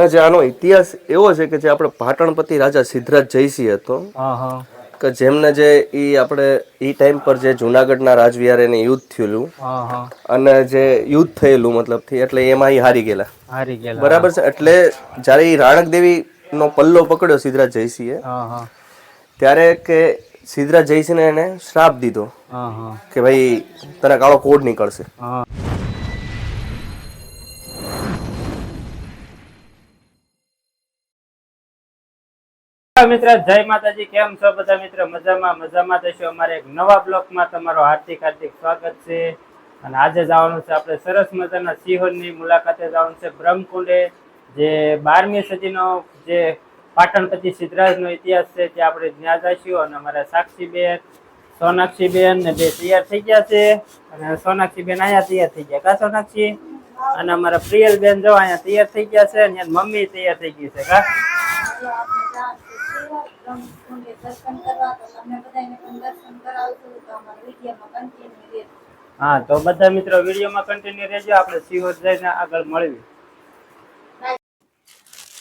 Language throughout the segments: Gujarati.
અને જે આનો ઇતિહાસ એવો છે કે જે આપણે પાટણપતિ રાજા સિદ્ધરાજ જયસિંહ હતો કે જેમને જે ઈ આપણે ઈ ટાઈમ પર જે જુનાગઢના રાજવિહાર એને યુદ્ધ થયેલું. અને જે યુદ્ધ થયેલું મતલબથી એટલે એમાં એ હારી ગયેલા. હારી ગયેલા બરાબર છે? એટલે જ્યારે ઈ રાણક દેવી નો પલ્લો પકડ્યો સિદ્ધરાજ જયસિંહે ત્યારે કે સિદ્ધરાજ જયસિંહને એને શ્રાપ દીધો કે ભાઈ તને કાળો કોડ નીકળશે. હા મિત્ર, જય માતાજી, કેમ છો બધા મિત્ર? મજામાં મજામાં થશો અમારે એક નવા બ્લોકમાં તમારો હાર્દિક હાર્દિક સ્વાગત છે. અને આજે જવાનું છે આપણે સરસ મજાના સિંહોની મુલાકાતે જવાનું છે બ્રહ્મકુંડે, જે બારમી સદીનો જે પાટણપતિ સિદ્ધરાજનો ઇતિહાસ છે તે આપણે ત્યાં જઈશું. અને અમારા સાક્ષીબેન, સોનાક્ષીબેન ને બે તૈયાર થઈ ગયા છે. અને સોનાક્ષીબેન અહીંયા તૈયાર થઈ ગયા. કા સોનાક્ષી? અને અમારા પ્રિયલબેન જો અહીંયા તૈયાર થઈ ગયા છે અને મમ્મી તૈયાર થઈ ગઈ છે. કા? હા, તો બધા મિત્રો વિડીયોમાં કન્ટિન્યુ રહેજો. આપણે સિહોર જઈને આગળ મળવી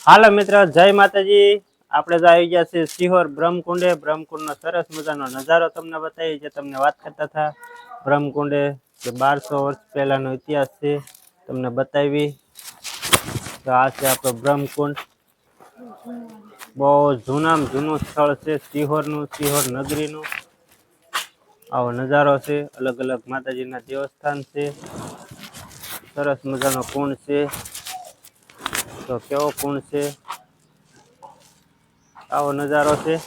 હાલો મિત્રો, જય માતાજી. આપણે તો આવી ગયા છે સિહોર બ્રહ્મકુંડે. બ્રહ્મકુંડનો સરસ મજાનો નજારો તમને બતાવી જે તમને વાત કરતા હતા. બ્રહ્મકુંડે જે બારસો વર્ષ પહેલાનો ઇતિહાસ છે, તમને બતાવી. તો આ છે આપણો બ્રહ્મકુંડ. બહુ જૂનામ જૂનું સ્થળ છે સિહોરનું સિહોર નગરીનું. આવો નજારો છે, અલગ અલગ માતાજીના દેવસ્થાન છે. સરસ મજાનો કુંડ છે. તો કેવો કુંડ છે? આવો નજારો છે.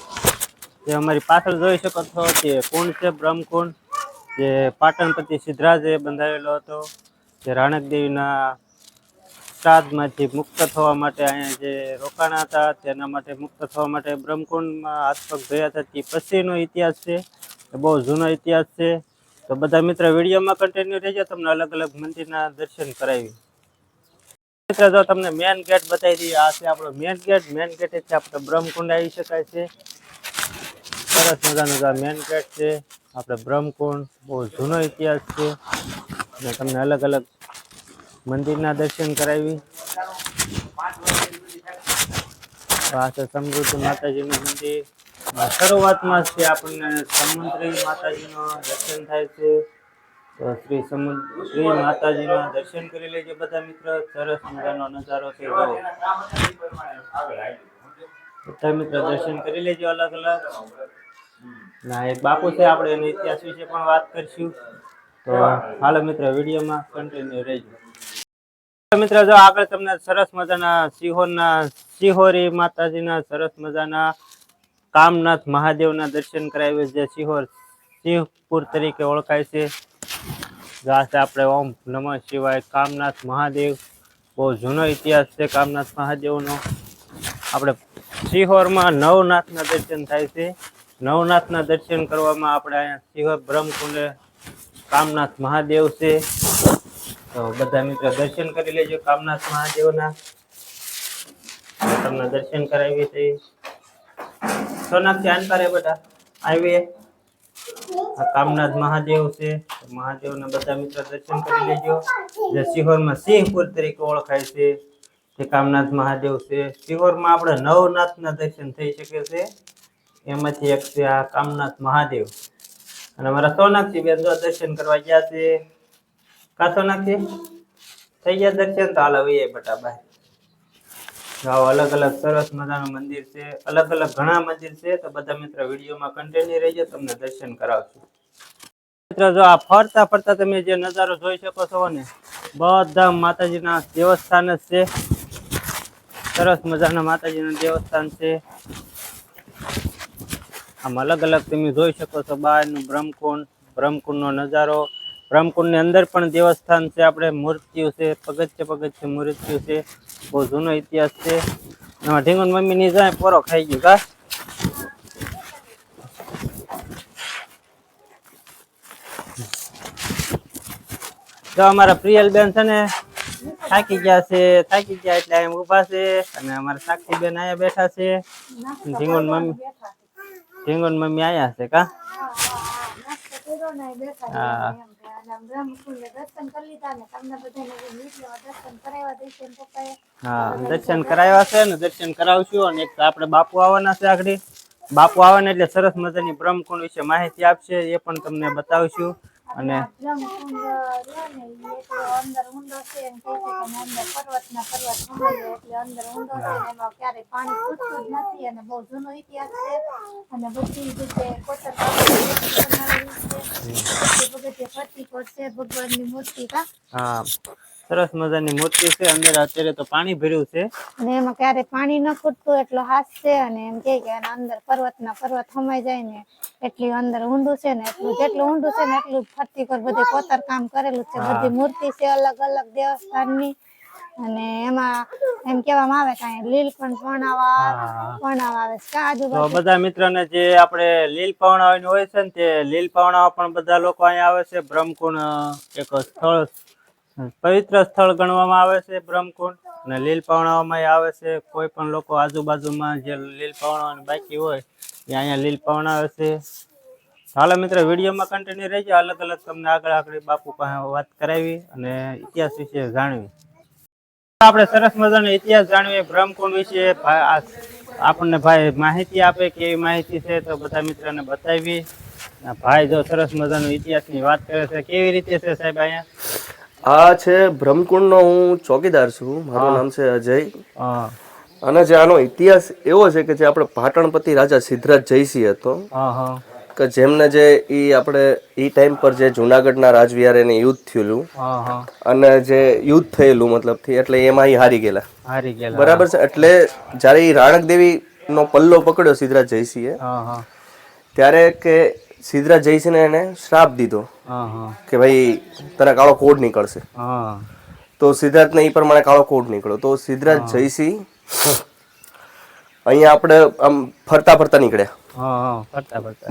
જે અમારી પાછળ જોઈ શકો છો તે કુંડ છે, બ્રહ્મકુંડ. જે પાટણપતિ સિદ્ધરાજે બંધાવેલો હતો. જે રાણક દેવીના શ્રાદ્ધમાંથી મુક્ત થવા માટે અહીંયા જે રોકાણા હતા, તેના માટે મુક્ત થવા માટે બ્રહ્મકુંડમાં હાથ પગ ધોયા હતા. તે પછીનો ઇતિહાસ છે. એ બહુ જૂનો ઇતિહાસ છે. તો બધા મિત્ર વિડીયોમાં કન્ટિન્યુ રહેજો. તમને અલગ અલગ મંદિરના દર્શન કરાવી મિત્ર, જો તમને મેન ગેટ બતાવી દઈએ, આ છે આપણો મેન ગેટ મેન ગેટ છે આપણે બ્રહ્મકુંડ આવી શકાય છે. સરસ મજાનું આ મેન ગેટ છે. આપણે બ્રહ્મકુંડ, બહુ જૂનો ઇતિહાસ છે. અને તમને અલગ અલગ મંદિરના દર્શન કરાવી. આ સમૃદ્ધ માતાજીનું મંદિર. શરૂઆતમાં છે આપણને સમુદ્રી માતાજીનો દર્શન થાય છે. તો શ્રી સમુદ્ર માતાજીના દર્શન કરી લેજો બધા મિત્ર. સરસ મજાનો નજારો છે. જો બધા મિત્ર દર્શન કરી લેજો અલગ અલગ. ના એક બાપુ છે, આપણે એના ઇતિહાસ વિશે પણ વાત કરીશું. તો હાલો મિત્ર, વિડીયોમાં કન્ટિન્યુ રહેજો. મિત્ર, જો આગળ તમને સરસ મજાના સિહોરના સિહોરી માતાજીના સરસ મજાના કામનાથ મહાદેવના દર્શન કરાવ્યું જે સિહોર સિંહપુર તરીકે ઓળખાય છે. આ આપણે ઓમ નમઃ શિવાય કામનાથ મહાદેવ, બહુ જૂનો ઇતિહાસ છે કામનાથ મહાદેવનો. આપણે સિહોરમાં નવનાથના દર્શન થાય છે. નવનાથના દર્શન કરવામાં આપણે અહીંયા સિહોર બ્રહ્મકુંડે કામનાથ મહાદેવ છે. તો બધા મિત્રો દર્શન કરી લેજો કામનાથ મહાદેવના. તમને દર્શન કરાવી છે સોનાક્ષી આન કરે બધા. આવીએ. આ કામનાથ મહાદેવ છે. મહાદેવના બધા મિત્રો દર્શન કરી લેજો. જે સિહોરમાં સિંહપુર તરીકે ઓળખાય છે, તે કામનાથ મહાદેવ છે. સિહોરમાં આપણે નવનાથના દર્શન થઈ શકે છે. એમાંથી એક છે આ કામનાથ મહાદેવ. અને અમારા સોનાક્ષી બેન દર્શન કરવા ગયા છે. કા સોનાક્ષી થઈ ગયા દર્શન તો હાલ આવીએ બેટા બાય આવો અલગ અલગ સરસ મજાનું મંદિર છે. અલગ અલગ ઘણા મંદિર છે. તો બધા મિત્ર વિડીયોમાં કન્ટિન્યુ રહેજો, તમને દર્શન કરાવશું. મિત્ર, જો આ ફરતા ફરતા તમે જે નજારો જોઈ શકો છો ને, બધા માતાજીના દેવસ્થાન જ છે. સરસ મજાના માતાજીના દેવસ્થાન છે. આમ અલગ અલગ તમે જોઈ શકો છો બહારનું બ્રહ્મકુંડ, બ્રહ્મકુંડનો નજારો. બ્રહ્મકુંડની અંદર પણ દેવસ્થાન છે આપણે મૂર્તિઓ છે પગથિયે પગથિયે મૂર્તિઓ છે બહુ જૂનો ઇતિહાસ છે. એમાં ઢીંગુન મમ્મીની જાય પોરો ખાઈ ગયું કા? જો અમારા પ્રિયલ બેન છે ને થાકી ગયા છે થાકી ગયા એટલે એમ ઊભા છે અને અમારા સાક્ષી બેન અહીંયા બેઠા છે. ઢીંગુન મમ્મી ઢીંગુન મમ્મી આયા છે કા? ને હા. અને દર્શન કરી લીધા ને તમને બધાને જે દર્શન કરાવ્યા પપ્પાએ હા દર્શન કરાવ્યા છે ને દર્શન કરાવશું અને એક આપણે બાપુ આવવાના છે આગળ. બાપુ આવે ને એટલે સરસ મજાની બ્રહ્મકુંડ વિશે માહિતી આપશે એ પણ તમને બતાવશું. અને ભગવાન ને મૂર્તિ કા સરસ મજાની મૂર્તિ છે. અંદર અત્યારે તો પાણી ભર્યું છે. અને એમાં ક્યારે પાણી ન ખૂટતું એટલો હાસ છે અને એમ કે આના અંદર પર્વતના પર્વત સમાઈ જાય ને એટલી અંદર ઊંડું છે ને એટલું જેટલું ઊંડું છે ને એટલું ફરતી કર બધે કોતર કામ કરેલું છે. બધી મૂર્તિ છે અલગ અલગ દેવસ્થાનની. અને એમાં એમ કહેવામાં આવે કે લીલ પણ પરણાવા. પરણાવા આવે છે આજુબાજુ બધા મિત્રોને જે આપણે લીલ પાવણાની હોય છે ને તે લીલ પાવણા પણ બધા લોકો અહીંયા આવે છે. બ્રહ્મકુંડ એક સ્થળ પવિત્ર સ્થળ ગણવામાં આવે છે બ્રહ્મકુંડ અને લીલ પાવણામાં આવે છે. કોઈ પણ લોકો આજુબાજુમાં જે લીલ પાવણા બાકી હોય, એ અહીંયા લીલ પાવણા આવે છે હાલો મિત્ર, વિડીયોમાં કન્ટિન્યુ રહેજો. અલગ અલગ તમને આગળ આગળ બાપુ પાસે વાત કરાવી અને ઇતિહાસ વિશે જાણવી. આપણે સરસ મજાનો ઇતિહાસ જાણીએ બ્રહ્મકુંડ વિશે આપણને ભાઈ માહિતી આપે કેવી માહિતી છે તો બધા મિત્રોને બતાવી. ભાઈ જો સરસ મજાનો ઇતિહાસની વાત કરે છે. કેવી રીતે છે સાહેબ અહીંયા? આ છે બ્રહ્મકુંડનો હું ચોકીદાર છું. મારું નામ છે અજય. અને જે આનો ઇતિહાસ એવો છે કે જે આપણે પાટણપતિ રાજા સિદ્ધરાજ જયસિંહ હતો. કે જેમને જે ઈ આપણે ઈ ટાઈમ પર જે જુનાગઢના રાજવિહાર એને યુદ્ધ થયેલું. અને જે યુદ્ધ થયેલું મતલબથી એટલે એમાં ઈ હારી ગયેલા. હારી ગયેલા બરાબર છે? એટલે જ્યારે ઈ રાણક દેવીનો પલ્લો પકડ્યો સિદ્ધરાજ જયસિંહે ત્યારે કે સિદ્ધરાજ જયસિંહને એને શ્રાપ દીધો કે ભાઈ તને કાળો કોડ નીકળશે. તો સિદ્ધાર્થને એ પ્રમાણે કાળો કોડ નીકળ્યો. તો સિદ્ધરાજ જયસિંહ અહીંયા આપણે આમ ફરતા ફરતા નીકળ્યા.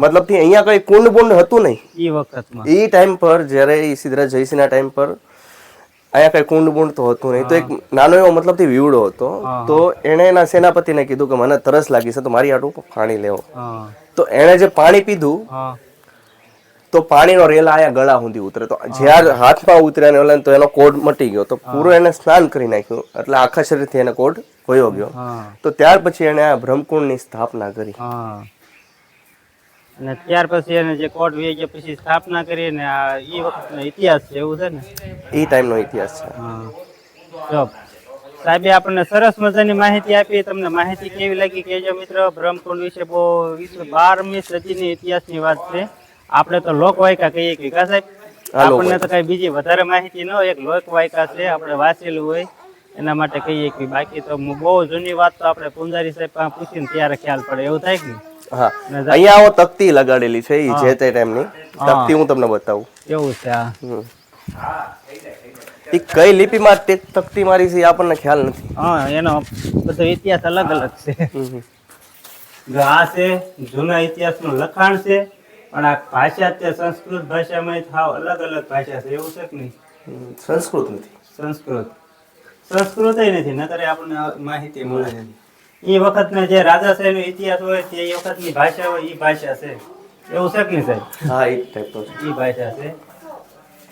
મતલબથી અહીંયા કઈ કુંડ બુંડ હતું નહીં? એ વખત એ ટાઈમ પર જ્યારે સિદ્ધરાજ સિદ્ધરાજ જયસિંહના ટાઈમ પર અહીંયા કઈ કુંડ બુંડ તો હતું નહીં. તો એક નાનો એવો મતલબથી વીવડો હતો. તો એણે એના સેનાપતિને કીધું કે મને તરસ લાગી છે તો મારી આટું પાણી લેવો. તો એણે જે પાણી પીધું તો પાણીનો રેલા અહીંયા ગળા સુધી ઉતરે. તો જ્યાં હાથમાં ઉતર્યા ને ઓલા તો એનો કોડ મટી ગયો. તો પૂરો એને સ્નાન કરી નાખ્યું. એટલે આખા શરીરથી એને કોડ વયો ગયો. તો ત્યાર પછી એને આ બ્રહ્મકુંડની સ્થાપના કરી. હા. અને ત્યાર પછી એને જે કોટ વી ગયા પછી સ્થાપના કરી ને આ ઈ વખતનો ઇતિહાસ છે એવું છે ને? ઈ ટાઈમનો ઇતિહાસ છે. જો સાહેબે આપણને સરસ મજાની માહિતી આપી. તમને માહિતી કેવી લાગી કહેજો મિત્ર. બ્રહ્મકુંડ વિશે બહુ વિશ્વ બારમી સદીની ઇતિહાસની વાત છે. આપણે તો લોકવાયકા કહીએ કે કા સાહેબ? આપણને તો કઈ બીજી વધારે માહિતી ન હોય એક લોકવાયકા છે આપણે વાંચેલું હોય. એના માટે કહીએ કે બાકી તો બહુ જૂની વાત તો આપણે પુંજારી સાહેબ પૂછીને ત્યારે ખ્યાલ પડે. એવું થાય કે? હા. અહીંયા આવો તકતી લગાડેલી છે ઈ જે તે ટાઈમની તકતી હું તમને બતાવું. એવું છે આ એ કઈ લિપિમાં તે તકતી મારી છે એ આપણને ખ્યાલ નથી. હા એનો બધો ઇતિહાસ અલગ અલગ છે. જો આ છે જૂના ઇતિહાસનું લખાણ છે પણ આ ભાષા તે સંસ્કૃત ભાષામાં થાવ અલગ અલગ ભાષા છે એવું છે કે નહીં? સંસ્કૃત નથી. સંસ્કૃત. સંસ્કૃત નથી નતરે આપણને માહિતી મળે છે એ વખતના જે રાજાશાહીનો ઇતિહાસ હોય તે એ વખતની ભાષા હોય એ ભાષા છે. એવું છે કે નહીં સાહેબ? હા એ તો એ ભાષા છે.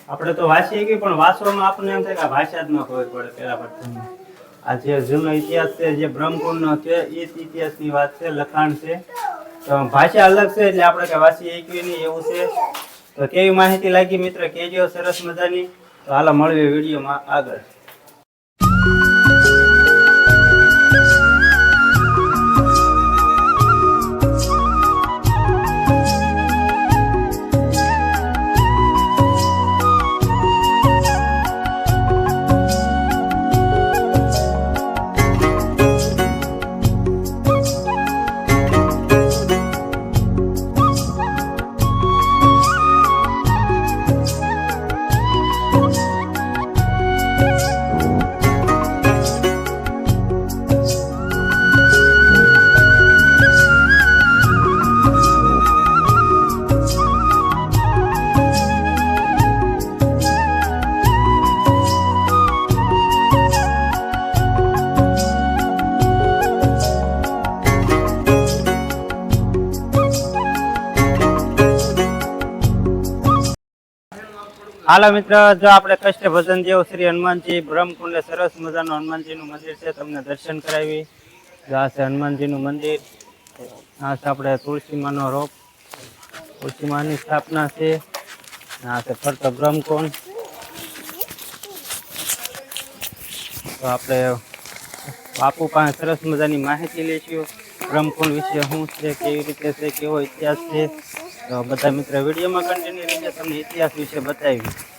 આપણે તો વાંચીએ કે પણ વાંચવામાં આપણને એમ થાય કે આ ભાષા જ ન ખબર પડે પેલા પ્રથમ આ જે જૂનો ઇતિહાસ છે જે બ્રહ્મકુંડનો છે એ જ ઇતિહાસની વાત છે લખાણ છે. તો ભાષા અલગ છે એટલે આપણે કે વાંચી શકીએ નહીં એવું છે. તો કેવી માહિતી લાગી મિત્ર? કેજો સરસ મજાની. તો હાલ મળવી વિડીયોમાં આગળ. હાલો મિત્ર, જો આપણે કષ્ટ ભજન જેવું શ્રી હનુમાનજી બ્રહ્મકુંડ સરસ મજાનું હનુમાનજીનું મંદિર છે, તમને દર્શન કરાવી. જો હનુમાનજીનું મંદિર, આ છે આપણે તુલસીમાનો રોપ. તુલસીમાની સ્થાપના છે. આ છે ફરતો બ્રહ્મકુંડ. તો આપણે બાપુ પાસે સરસ મજાની માહિતી લઈશું. બ્રહ્મકુંડ વિશે શું છે, કેવી રીતે છે, કેવો ઇતિહાસ છે તો બધા મિત્રો વિડીયોમાં કન્ટિન્યુ રીતે તમને ઇતિહાસ વિશે બતાવી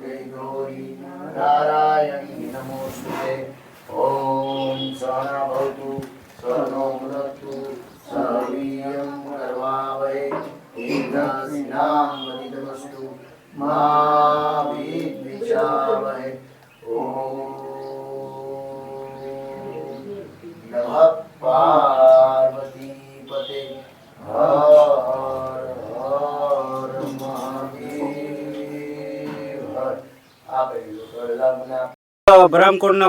Lord, આ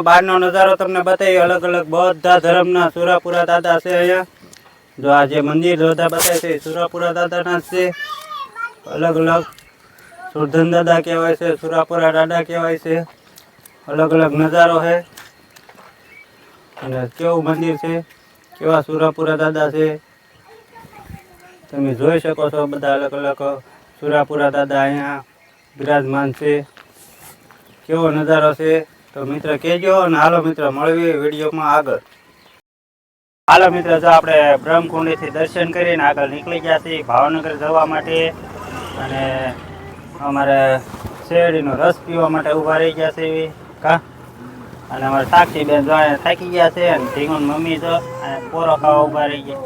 બહારનો નજારો તમને બતાવી અલગ અલગ બધા ધર્મના સુરાપુરા દાદા છે અહીંયા. જો આ જે મંદિર જોતા બતાવે છે સુરાપુરા દાદાના છે. અલગ અલગ સુરધન દાદા કહેવાય છે, સુરાપુરા દાદા કહેવાય છે. અલગ અલગ નજારો છે. અને કેવું મંદિર છે, કેવા સુરાપુરા દાદા છે. તમે જોઈ શકો છો બધા અલગ અલગ સુરાપુરા દાદા અહીંયા બિરાજમાન છે. કેવો નજારો છે? તો મિત્ર કહેજો અને હાલો મિત્ર મળવી વિડીયોમાં આગળ. હાલો મિત્ર જો આપણે બ્રહ્મકુંડીથી દર્શન કરીને આગળ નીકળી ગયા છીએ ભાવનગર જવા માટે અને અમારે શેરડીનો રસ પીવા માટે ઊભા રહી ગયા છે એવી. કા? અને અમારે સાક્ષી બેન જો થાકી ગયા છે અને ધીંગોન મમ્મી તો પોરો ખાવા ઊભા રહી ગયા.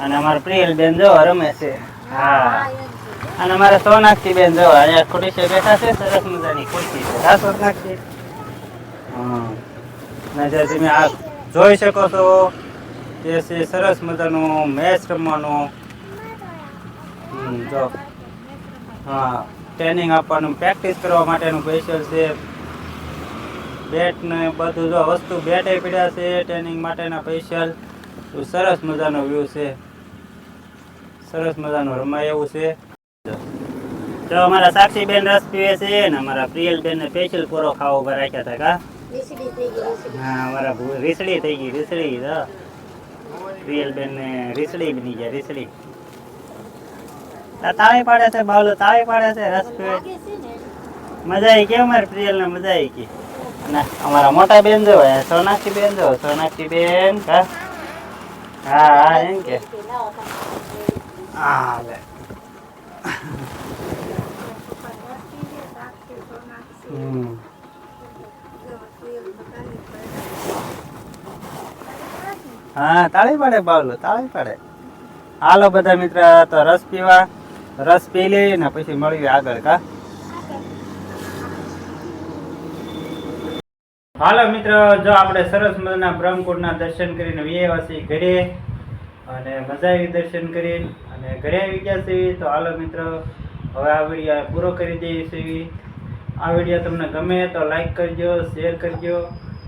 અને અમારે પ્રિયલ બેન જો રમે છે. હા. અને અમારે સોનાક્ષી બેન જો, અહીંયા ખુરશી બેઠા છે, સરસ મજાની ખુરશી છે. હા સોનાક્ષી અને તમે આ જોઈ શકો છો તે છે સરસ મજાનું મેચ રમવાનું. જો. હા, ટ્રેનિંગ આપવાનું, પ્રેક્ટિસ કરવા માટેનું સ્પેશિયલ છે. બેટ ને બધું જો, વસ્તુ બેટે પીડ્યા છે, ટ્રેનિંગ માટેના સ્પેશિયલ. સરસ મજાનો વ્યૂ છે. સરસ મજાનું રમાય એવું છે. તો અમારા સાક્ષી બેન રસ પીવે છે ને અમારા પ્રિયલ બેન ને સ્પેશિયલ પૂરો ખાવા ઊભા રાખ્યા હતા કા? હા અમારા રીસડી થઈ ગઈ રીસડી તો. પ્રિયલ બેન ને રીસડી બની ગયા રીસડી તાવે તાળી પાડે છે બાવલો તાળી પાડે છે રસ પીવે ને. મજા આવી ગઈ અમારે પ્રિયલ ને મજા આવી ગઈ. અને અમારા મોટા બેન જો સોનાક્ષી બેન જો સોનાક્ષી બેન કા? હા હા એમ કે. હા લે. હા, તાળી પાડે બાવલો, તાળી પાડે. હાલો બધા મિત્ર, તો રસ પીવા, રસ પી લઈએ ને પછી મળીએ આગળ, કા? હાલો મિત્ર, જો આપણે સરસ મજાના બ્રહ્મકુંડના દર્શન કરીને વ્યવા છીએ ઘરે અને મજા આવી દર્શન કરીને અને ઘરે આવી ગયા છે, તો હાલો મિત્રો, હવે આ વીડિયો પૂરો કરી દઈએ છીએ આ વીડિયો તમને ગમે તો લાઈક કરજો શેર કરજો,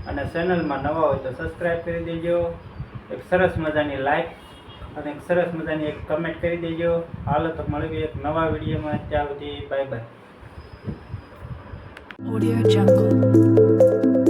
અને ચેનલમાં નવા હોય તો સબસ્ક્રાઈબ કરી દેજો. એક સરસ મજાની લાઈક અને એક સરસ મજાની એક કમેન્ટ કરી દેજો. હાલો તો મળીએ એક નવા વિડીયોમાં ત્યાં સુધી બાય બાય Audio Jungle.